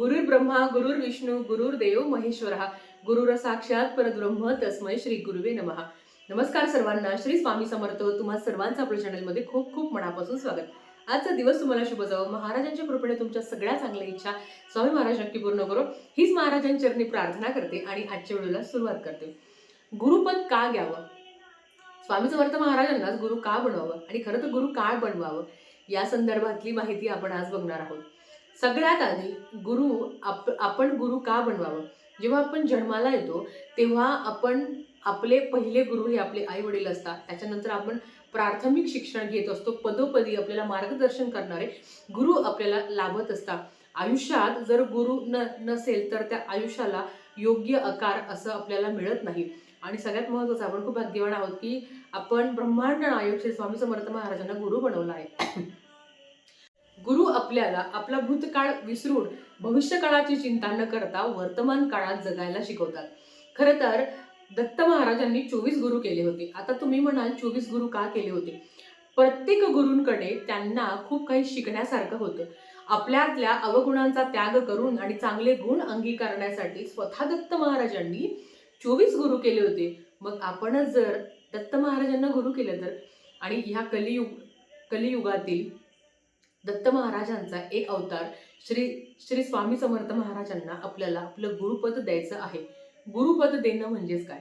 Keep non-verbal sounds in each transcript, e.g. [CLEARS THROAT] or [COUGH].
गुरुर् ब्रह्मा गुरुर् विष्णू गुरुर्देव महेश्वर. गुरुर साक्षात परब्रह्म तस्मय श्री गुरुवे नमः. नमस्कार सर्वांना. श्री स्वामी समर्थ. तुम्हा सर्वांचं आपल्या चॅनलमध्ये खूप खूप मनापासून स्वागत. आजचा दिवस तुम्हाला शुभ जावं. महाराजांच्या कृपेने तुमच्या सगळ्या चांगल्या इच्छा स्वामी महाराज नक्की पूर्ण करो. हीच महाराजांच्या प्रार्थना करते आणि आजच्या व्हिडिओला सुरुवात करते. गुरुपद का घ्यावं? स्वामी समर्थ महाराजांनाच गुरु का बनवावं? आणि खरं तर गुरु का बनवावं? या संदर्भातली माहिती आपण आज बघणार आहोत. सगळ्यात आधी गुरु आप आपण गुरु का बनवावं? जेव्हा आपण जन्माला येतो तेव्हा आपण आपले पहिले गुरु हे आपले आई वडील असतात. त्याच्यानंतर आपण प्राथमिक शिक्षण घेत असतो. पदोपदी आपल्याला मार्गदर्शन करणारे गुरु आपल्याला लाभत असतात. आयुष्यात जर गुरु न नसेल तर त्या आयुष्याला योग्य आकार असं आपल्याला मिळत नाही. आणि सगळ्यात महत्त्वाचं आपण खूप भाग्यवान आहोत की आपण ब्रह्मांड आयुष्य स्वामी समर्थ महाराजांना गुरु बनवला आहे. गुरु आपल्याला आपला भूतकाळ विसरून भविष्यकाळाची चिंता न करता वर्तमान काळात जगायला शिकवतात. खरं तर दत्त महाराजांनी चोवीस गुरु केले होते. आता तुम्ही म्हणाल चोवीस गुरु का केले होते? प्रत्येक गुरूंकडे त्यांना खूप काही शिकण्यासारखं होतं. आपल्यातल्या अवगुणांचा त्याग करून आणि चांगले गुण अंगीकारण्यासाठी स्वतः दत्त महाराजांनी चोवीस गुरु केले होते. मग आपणच जर दत्त महाराजांना गुरु केलं तर? आणि ह्या कलियुग कलियुगातील दत्त महाराजांचा एक अवतार श्री श्री स्वामी समर्थ महाराजांना आपल्याला आपलं गुरुपद द्यायचं आहे. गुरुपद देणं म्हणजेच काय?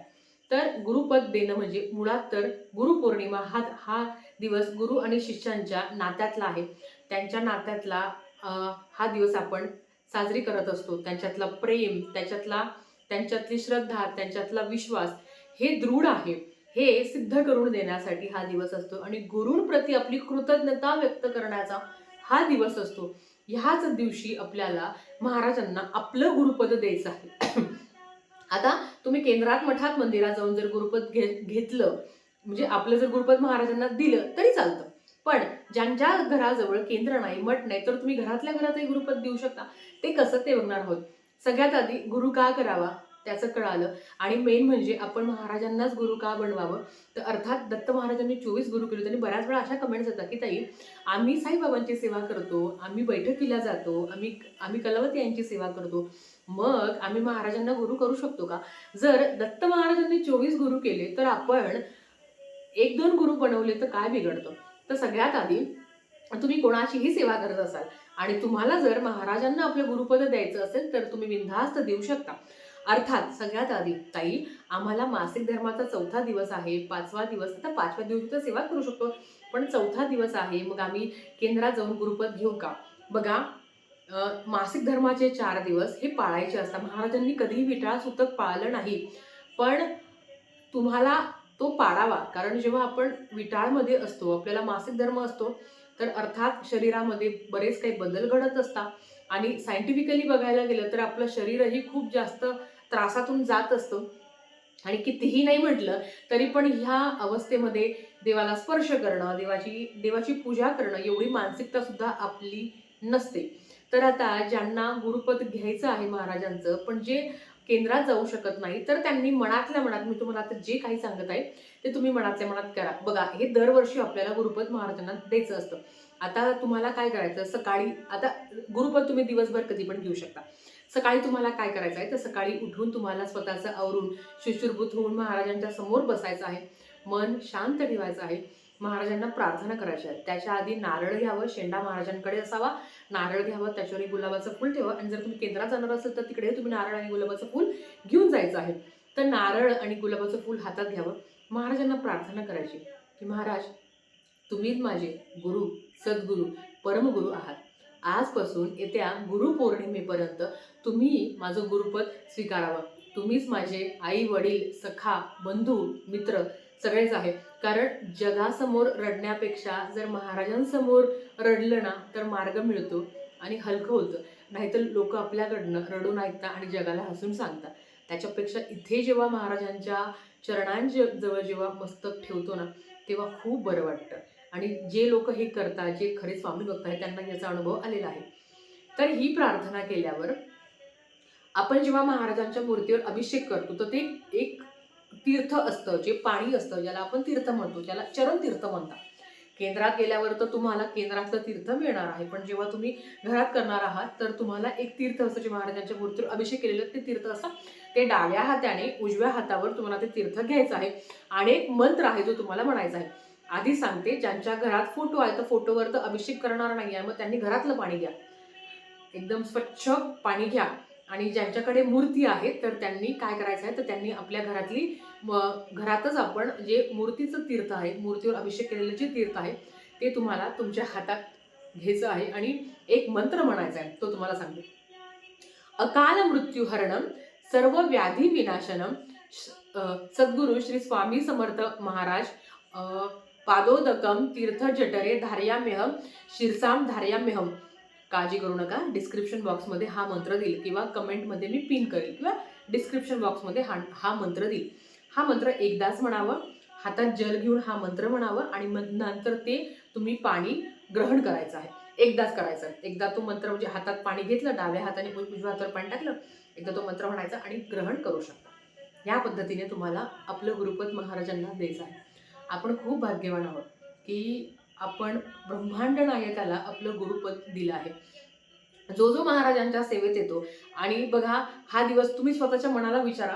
तर गुरुपद देणं म्हणजे मुळात तर गुरुपौर्णिमा हा हा दिवस गुरु आणि शिष्यांच्या नात्यातला आहे. त्यांच्या नात्यातला हा दिवस आपण साजरी करत असतो. त्यांच्यातला प्रेम त्याच्यातला त्यांच्यातली श्रद्धा त्यांच्यातला विश्वास हे दृढ आहे. हे सिद्ध करून देण्यासाठी हा दिवस असतो. आणि गुरूंप्रती आपली कृतज्ञता व्यक्त करण्याचा हा दिवस असतो. ह्याच दिवशी आपल्याला महाराजांना आपलं गुरुपद द्यायचं आहे. [CLEARS THROAT] आता तुम्ही केंद्रात मठात मंदिरात जाऊन जर गुरुपद घे घेतलं म्हणजे आपलं जर गुरुपद महाराजांना दिलं तरी चालतं. पण ज्यांच्या घराजवळ केंद्र नाही मठ नाही तर तुम्ही घरातल्या घरातही गुरुपद देऊ शकता. ते कसं ते बघणार आहोत. सगळ्यात आधी गुरु का करावा? त्याचं कळालं. आणि मेन म्हणजे आपण महाराजांनाच गुरु का बनवावं? तर अर्थात दत्त महाराजांनी चोवीस गुरु केले त्यांनी बऱ्याच वेळा अशा कमेंट्स येतात की ताई आम्ही साईबाबांची सेवा करतो आम्ही बैठकीला जातो आम्ही आम्ही कलावती यांची सेवा करतो. मग आम्ही महाराजांना गुरु करू शकतो का? जर दत्त महाराजांनी चोवीस गुरु केले तर आपण एक दोन गुरु बनवले तर काय बिघडतं? तर सगळ्यात आधी तुम्ही कोणाचीही सेवा करत असाल आणि तुम्हाला जर महाराजांना आपलं गुरुपद द्यायचं असेल तर तुम्ही बिनधास्त देऊ शकता. अर्थात सगळ्यात आधी ताई आम्हाला मासिक धर्माचा चौथा दिवस आहे. पाचवा दिवस आता पाचव्या दिवशी तर सेवा करू शकतो. पण चौथा दिवस आहे मग आम्ही केंद्रात जाऊन गुरुपद घेऊ का? बघा मासिक धर्माचे चार दिवस हे पाळायचे असतात. महाराजांनी कधीही विटाळ सुतक पाळलं नाही. पण तुम्हाला तो पाळावा. कारण जेव्हा आपण विटाळमध्ये असतो आपल्याला मासिक धर्म असतो तर अर्थात शरीरामध्ये बरेच काही बदल घडत असतात. आणि सायंटिफिकली बघायला गेलं तर आपलं शरीरही खूप जास्त त्रासातून जात असतं. आणि कितीही नाही म्हटलं तरी पण ह्या अवस्थेमध्ये देवाला स्पर्श करणं देवाची देवाची पूजा करणं एवढी मानसिकता सुद्धा आपली नसते. तर आता ज्यांना गुरुपद घ्यायचं आहे महाराजांचं पण जे केंद्रात जाऊ शकत नाही तर त्यांनी मनातल्या मनात मी तुम्हाला आता जे काही सांगत आहे ते तुम्ही मनातल्या मनात करा. बघा हे दरवर्षी आपल्याला गुरुपद महाराजांना द्यायचं असतं. आता तुम्हाला काय करायचं? सकाळी आता गुरुपद तुम्ही दिवसभर कधी पण घेऊ शकता. सकाळी तुम्हाला काय करायचं आहे? तर सकाळी उठून तुम्हाला स्वतःचं आवरून शिशुरभूत होऊन महाराजांच्या समोर बसायचं आहे. मन शांत ठेवायचं आहे. महाराजांना प्रार्थना करायची आहे. त्याच्या आधी नारळ घ्यावं शेंडा महाराजांकडे असावा. नारळ घ्यावं त्याच्यावर गुलाबाचं फुल ठेवा आणि जर तुम्ही केंद्रात जाणार असेल तर तिकडे तुम्ही नारळ आणि गुलाबाचं फुल घेऊन जायचं आहे. तर नारळ आणि गुलाबाचं फुल हातात घ्यावं. महाराजांना प्रार्थना करायची की महाराज तुम्हीच माझे गुरु सद्गुरू परमगुरू आहात. आजपासून येत्या गुरुपौर्णिमेपर्यंत तुम्ही माझं गुरुपद स्वीकारावं. तुम्हीच माझे आई वडील सखा बंधू मित्र सगळेच आहे कारण जगासमोर रडण्यापेक्षा जर महाराजांसमोर रडलं ना तर मार्ग मिळतो आणि हलकं होतं. नाहीतर लोक आपल्याकडनं रडून ऐकतात आणि जगाला हसून सांगतात. त्याच्यापेक्षा इथे जेव्हा महाराजांच्या चरणांजवळ जवळ जेव्हा मस्तक ठेवतो ना तेव्हा खूप बरं वाटतं. आणि जे लोक हे करतात जे खरे स्वामी भक्त आहेत त्यांना याचा अनुभव आलेला आहे. तर ही प्रार्थना केल्यावर आपण जेव्हा महाराजांच्या मूर्तीवर अभिषेक करतो तर ते एक तीर्थ असतं जे पाणी असतं ज्याला आपण तीर्थ म्हणतो ज्याला चरण तीर्थ म्हणतात. केंद्रात गेल्यावर तर तुम्हाला केंद्रातलं तीर्थ मिळणार आहे पण जेव्हा तुम्ही घरात करणार आहात तर तुम्हाला एक तीर्थ असं जे महाराजांच्या मूर्तीवर अभिषेक केलेलं ते तीर्थ असं ते डाव्या हाताने उजव्या हातावर तुम्हाला ते तीर्थ घ्यायचं आहे. आणि एक मंत्र आहे जो तुम्हाला म्हणायचा आहे. आधी सांगते ज्यांच्या घरात फोटो आहे तर फोटोवर तर अभिषेक करणार नाही आहे मग त्यांनी घरातलं पाणी घ्या. एकदम स्वच्छ पाणी घ्या. आणि ज्यांच्याकडे मूर्ती आहेत तर त्यांनी काय करायचं आहे तर त्यांनी आपल्या घरातली घरातच आपण जे मूर्तीचं तीर्थ आहे मूर्तीवर अभिषेक केलेलं जे तीर्थ आहे ते तुम्हाला तुमच्या हातात घ्यायचं आहे. आणि एक मंत्र म्हणायचा आहे तो तुम्हाला सांगते. अकाल मृत्यू हरणम सर्व व्याधी विनाशनम श- सद्गुरु श्री स्वामी समर्थ महाराज पादोदकम तीर्थ जटरे धार्याम्यहम शिरसाम धार्यामेहम काळजी करू नका डिस्क्रिप्शन बॉक्समध्ये हा मंत्र देईल किंवा कमेंटमध्ये मी पिन करेल किंवा डिस्क्रिप्शन बॉक्समध्ये हा हा मंत्र देईल. हा मंत्र एकदाच म्हणावं हातात जल घेऊन हा मंत्र म्हणावं आणि मग नंतर ते तुम्ही पाणी ग्रहण करायचं आहे. एकदाच करायचं आहे. एकदा तो मंत्र म्हणजे हातात पाणी घेतलं डाव्या हाताने उजव्या हातावर पाणी टाकलं एकदा तो मंत्र म्हणायचा आणि ग्रहण करू शकता. या पद्धतीने तुम्हाला आपलं गुरुपद महाराजांना द्यायचं आहे. आपण खूप भाग्यवान आहोत की आपण ब्रह्मांड नायकाला आपलं गुरुपद दिलं आहे. जो जो महाराजांच्या सेवेत येतो आणि बघा हा दिवस तुम्ही स्वतःच्या मनाला विचारा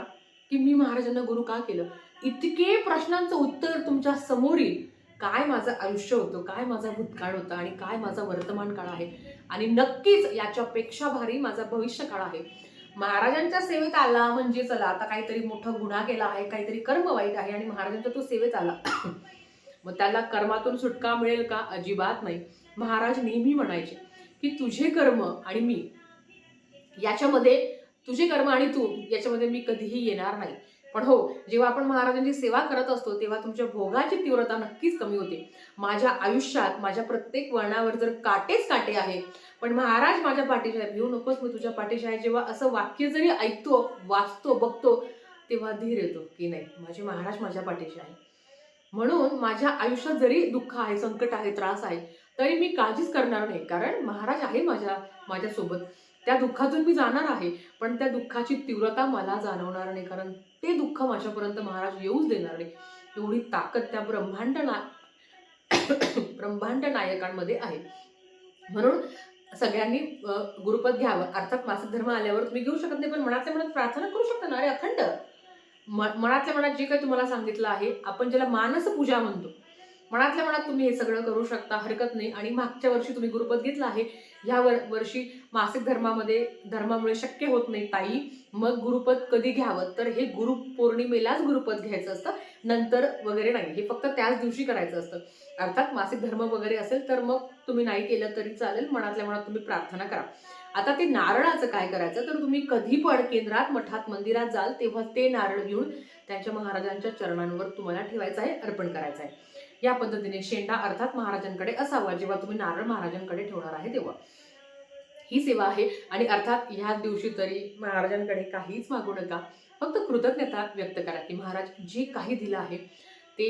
की मी महाराजांना गुरु का केलं? इतके प्रश्नांचं उत्तर तुमच्यासमोर येईल. काय माझं आयुष्य होतं? काय माझा भूतकाळ होता? आणि काय माझा वर्तमान काळ आहे? आणि नक्कीच याच्यापेक्षा भारी माझा भविष्य काळ आहे. महाराजांच्या सेवेत आला म्हणजे चला आता काहीतरी मोठा गुन्हा केला आहे काहीतरी कर्म वाईट आहे आणि महाराजांच्या तो सेवेत आला. [COUGHS] मग त्याला कर्मातून सुटका मिळेल का? अजिबात नाही. महाराज नेहमी म्हणायचे की तुझे कर्म आणि मी याच्यामध्ये तुझे कर्म आणि तू याच्यामध्ये मी कधीही येणार नाही. पण हो जेव्हा आपण महाराजांची सेवा करत असतो तेव्हा तुमच्या भोगाची तीव्रता नक्कीच कमी होते. माझ्या आयुष्यात माझ्या प्रत्येक वळणावर जर काटेच काटे आहे पण महाराज माझ्या पाठीशी आहे येऊ नकोस मी तुझ्या पाठीशी आहे. जेव्हा असं वाक्य जरी ऐकतो वाचतो बघतो तेव्हा धीर येतो की नाही माझे महाराज माझ्या पाठीशी आहे. म्हणून माझ्या आयुष्यात जरी दुःख आहे संकट आहे त्रास आहे तरी मी काळजीच करणार नाही कारण महाराज आहे माझ्या माझ्यासोबत. त्या दुःखातून मी जाणार आहे पण त्या दुःखाची तीव्रता मला जाणवणार नाही कारण ते दुःख माझ्यापर्यंत महाराज येऊच देणार नाही. एवढी ताकद त्या ब्रह्मांड ना [COUGHS] ब्रह्मांड नायकांमध्ये आहे. म्हणून सगळ्यांनी गुरुपद घ्यावं. अर्थात मासिक धर्म आल्यावर तुम्ही घेऊ शकत नाही पण मनातल्या मनात प्रार्थना करू शकता ना? अरे अखंड. म- मनातल्या मनात जे काही तुम्हाला सांगितलं आहे आपण ज्याला मानस पूजा म्हणतो मनातल्या मनात तुम्ही हे सगळं करू शकता हरकत नाही. आणि मागच्या वर्षी तुम्ही गुरुपद घेतला आहे. ह्या वर वर्षी मासिक धर्मामध्ये धर्मामुळे शक्य होत नाही ताई. मग गुरुपद कधी घ्यावं? तर हे गुरु पौर्णिमेलाच गुरुपद घ्यायचं असतं. नंतर वगैरे नाही. हे फक्त त्याच दिवशी करायचं असतं. अर्थात मासिक धर्म वगैरे असेल तर मग तुम्ही नाही केलं तरी चालेल. मनातल्या मनात तुम्ही प्रार्थना करा. आता ते नारळाचं काय करायचं? तर तुम्ही कधी पण केंद्रात मठात मंदिरात जाल तेव्हा ते नारळ घेऊन त्यांच्या महाराजांच्या चरणांवर तुम्हाला ठेवायचं आहे अर्पण करायचं आहे. या पद्धतीने शेंडा अर्थात महाराजांकडे असावा जेव्हा तुम्ही नारळ महाराजांकडे ठेवणार आहे तेव्हा. ही सेवा आहे आणि अर्थात ह्या दिवशी तरी महाराजांकडे काहीच मागू नका. फक्त कृतज्ञता व्यक्त करा की महाराज जे काही दिलं आहे ते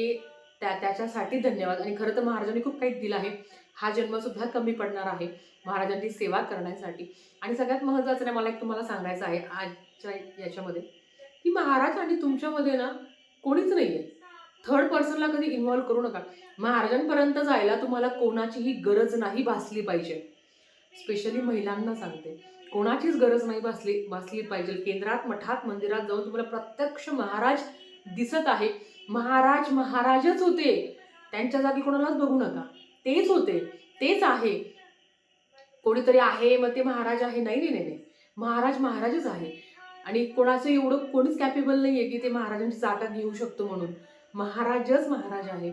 त्या त्याच्यासाठी धन्यवाद. आणि खरं तर महाराजांनी खूप काही दिलं आहे. हा जन्मसुद्धा कमी पडणार आहे महाराजांची सेवा करण्यासाठी. आणि सगळ्यात महत्त्वाचं नाही मला एक तुम्हाला सांगायचं आहे आजच्या याच्यामध्ये की महाराज आणि तुमच्यामध्ये ना कोणीच नाही आहे थर्ड पर्सनला कधी इन्व्हॉल्व्ह करू नका. महाराजांपर्यंत जायला तुम्हाला कोणाचीही गरज नाही भासली पाहिजे. स्पेशली महिलांना सांगते. कोणाचीच गरज नाही भासली भासली पाहिजे. केंद्रात मठात मंदिरात जाऊन तुम्हाला प्रत्यक्ष महाराज दिसत आहे. महाराज महाराजच होते. त्यांच्या जागी कोणालाच बघू नका. तेच होते. तेच आहे. कोणीतरी आहे मग ते महाराज आहे. नाही नाही नाही नाही. महाराज महाराजच आहे. आणि कोणाचं एवढं कोणीच कॅपेबल नाही आहे की ते महाराजांची जागा घेऊ शकतो म्हणून. महाराजच महाराज आहे.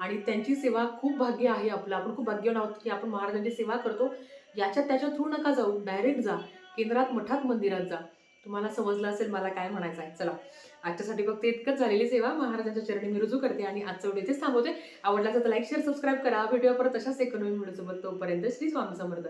आणि त्यांची सेवा खूप भाग्य आहे आपलं. आपण खूप भाग्यवान आहोत की आपण महाराजांची सेवा करतो. याच्यात त्याच्या थ्रू नका जाऊ. डायरेक्ट जा. केंद्रात मठात मंदिरात जा. तुम्हाला समजलं असेल मला काय म्हणायचं आहे. चला. आजच्यासाठी फक्त इतकंच झालेली सेवा. महाराजांच्या चरणी मी रुजू करते आणि आजचं व्हिडिओ इथेच थांबवते. आवडला तर लाईक शेअर सबस्क्राईब करा. व्हिडिओ परत तशाच एक नवीन व्हिडिओसोबत तोपर्यंत श्री स्वामी समर्थ.